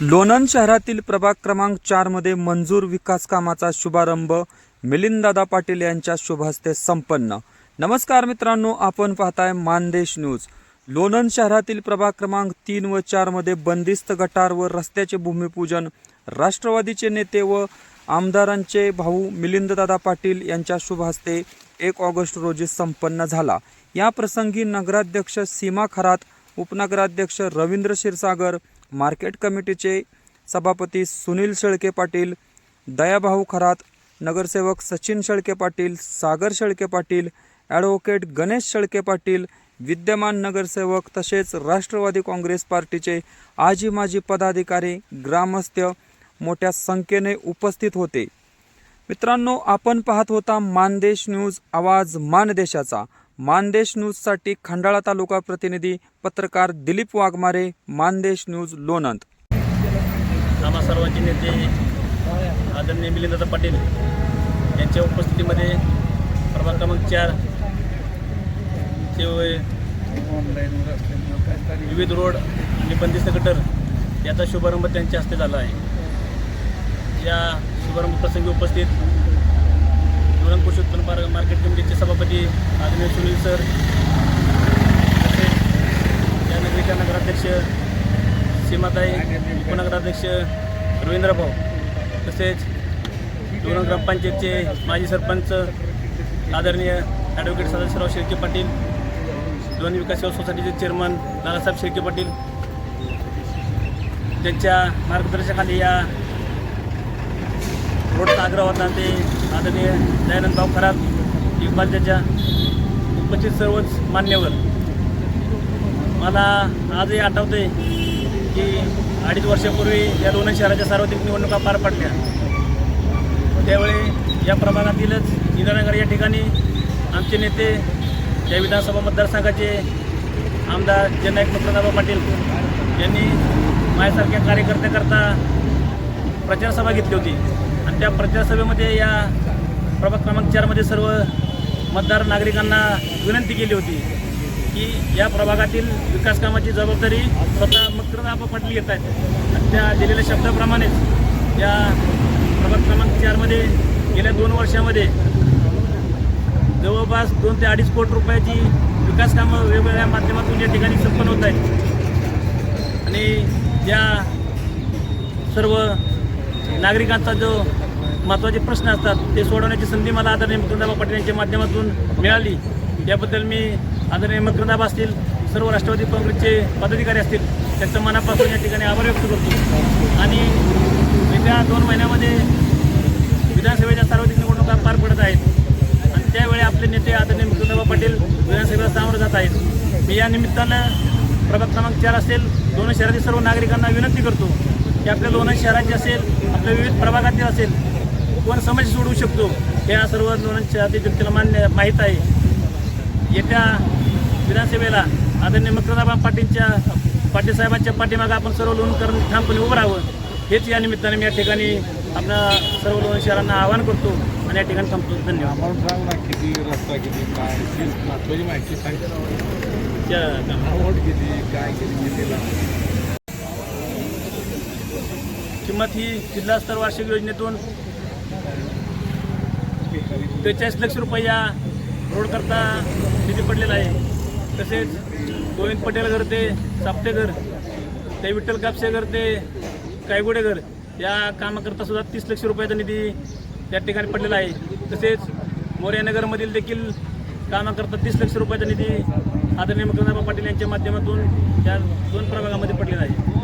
लोणंद शहरातील प्रभाग क्रमांक चारमध्ये मंजूर विकास कामाचा शुभारंभ मिलिंददादा पाटील यांच्या शुभहस्ते संपन्न. नमस्कार मित्रांनो आपण पाहताय मानदेश न्यूज. लोणंद शहरातील प्रभाग क्रमांक तीन व चारमध्ये बंदिस्त गटार व रस्त्याचे भूमिपूजन राष्ट्रवादीचे नेते व आमदारांचे भाऊ मिलिंददादा पाटील यांच्या शुभहस्ते एक ऑगस्ट रोजी संपन्न झाला. या प्रसंगी नगराध्यक्ष सीमा खरात उपनगराध्यक्ष रवींद्र क्षीरसागर मार्केट कमिटीचे सभापती सुनील शेळके पाटील दयाभाऊ खरात नगरसेवक सचिन शेळके पाटील सागर शेळके पाटील ॲडव्होकेट गणेश शेळके पाटील विद्यमान नगरसेवक तसेच राष्ट्रवादी काँग्रेस पार्टीचे आजी माजी पदाधिकारी ग्रामस्थ मोठ्या संख्येने उपस्थित होते. मित्रांनो आपण पाहत होता मानदेश न्यूज आवाज मानदेशाचा. मानदेश न्यूजसाठी खंडाळा तालुका प्रतिनिधी पत्रकार दिलीप वाघमारे मानदेश न्यूज लोणंद. आम्हा सर्वांचे नेते आदरणीय मिलिंदा पाटील यांच्या उपस्थितीमध्ये प्रभाग क्रमांक चार विविध रोड आणि बंदिस्त गटर याचा शुभारंभ त्यांच्या हस्ते झाला आहे. या शुभारंभ प्रसंगी उपस्थित धोरण कृषी उत्पन्न मार- मार्केट कमिटीचे सभापती आदरणीय सुनील सर. तसेच या नगरीच्या नगराध्यक्ष सीमाताई उपनगराध्यक्ष रवींद्र भाऊ तसेच दोन ग्रामपंचायतचे माजी सरपंच आदरणीय ॲडव्होकेट सदाशिवराव शेळके पाटील दोन विकास सेवा सोसायटीचे चेअरमन नानासाहेब शेळके पाटील त्यांच्या मार्गदर्शनाखाली या रोडचा आग्रह होता ते आदरणीय दयानंद भाऊ खरात इक्बाल उपस्थित सर्वच मान्यवर. मला आजही आठवते की अडीच वर्षापूर्वी या लोणंद शहराच्या सार्वत्रिक निवडणुका पार पडल्या. त्यावेळी या प्रभागातीलच इंदिरानगर या ठिकाणी आमचे नेते या विधानसभा मतदारसंघाचे आमदार जननायक मुक्तदाबा पाटील यांनी माझ्यासारख्या कार्यकर्त्याकरता प्रचारसभा घेतली होती. आणि त्या प्रचारसभेमध्ये या प्रभाग क्रमांक चारमध्ये सर्व मतदार नागरिकांना विनंती केली होती की या प्रभागातील विकास कामाची जबाबदारी स्वतः मकरदाबा पाटील घेत आहेत. आणि त्या दिलेल्या शब्दाप्रमाणेच या प्रभाग क्रमांक चारमध्ये गेल्या दोन वर्षामध्ये जवळपास दोन ते अडीच कोटी रुपयाची विकास कामं वेगवेगळ्या माध्यमातून या ठिकाणी संपन्न होत आहेत. आणि या सर्व नागरिकांचा जो महत्त्वाचे प्रश्न असतात. ते सोडवण्याची संधी मला आदरणीय मकरंदाबा पाटील यांच्या माध्यमातून मिळाली. याबद्दल मी आदरणीय मकरंदाबा असतील सर्व राष्ट्रवादी काँग्रेसचे पदाधिकारी असतील त्यांचं मनापासून या ठिकाणी आभार व्यक्त करतो. आणि येत्या दोन महिन्यामध्ये विधानसभेच्या सार्वत्रिक निवडणुका पार पडत आहेत. आणि त्यावेळी आपले नेते आदरणीय मकरंदाबा पाटील विधानसभेला सामोरं जात आहेत. मी या निमित्तानं प्रभाग क्रमांक चार असेल दोन्ही शहरातील सर्व नागरिकांना विनंती करतो की आपल्या लोणंद शहराचे असेल आपल्या विविध प्रभागातील असेल कोण समस्या सोडवू शकतो हे या सर्व शहरातील जनतेला मान्य माहीत आहे. येत्या विधानसभेला आदरणीय मकरदाबा पाटीलच्या पाटील साहेबांच्या पाठीमागं आपण सर्व लोन करून ठामपणे उभं राहावं हेच या निमित्ताने मी या ठिकाणी आपल्या सर्व लोण शहरांना आवाहन करतो आणि या ठिकाणी थांबतो. धन्यवाद. किती रस्ता किती काय महत्वाची माहिती किती काय किंमत ही जिल्हा स्तर वार्षिक योजनेतून त्रेचाळीस लक्ष रुपये या रोडकरता निधी पडलेला आहे. तसेच गोविंद पटेल घर ते साप्तेघर ते विठ्ठल कापसेघर ते कायगुडेघर या कामाकरता सुद्धा तीस लक्ष रुपयाचा निधी या ठिकाणी पडलेला आहे. तसेच मोर्यानगरमधील देखील कामाकरता तीस लक्ष रुपयाचा निधी आदरणीय मकरंदाबा पाटील यांच्या माध्यमातून या दोन प्रभागामध्ये पडलेला आहे.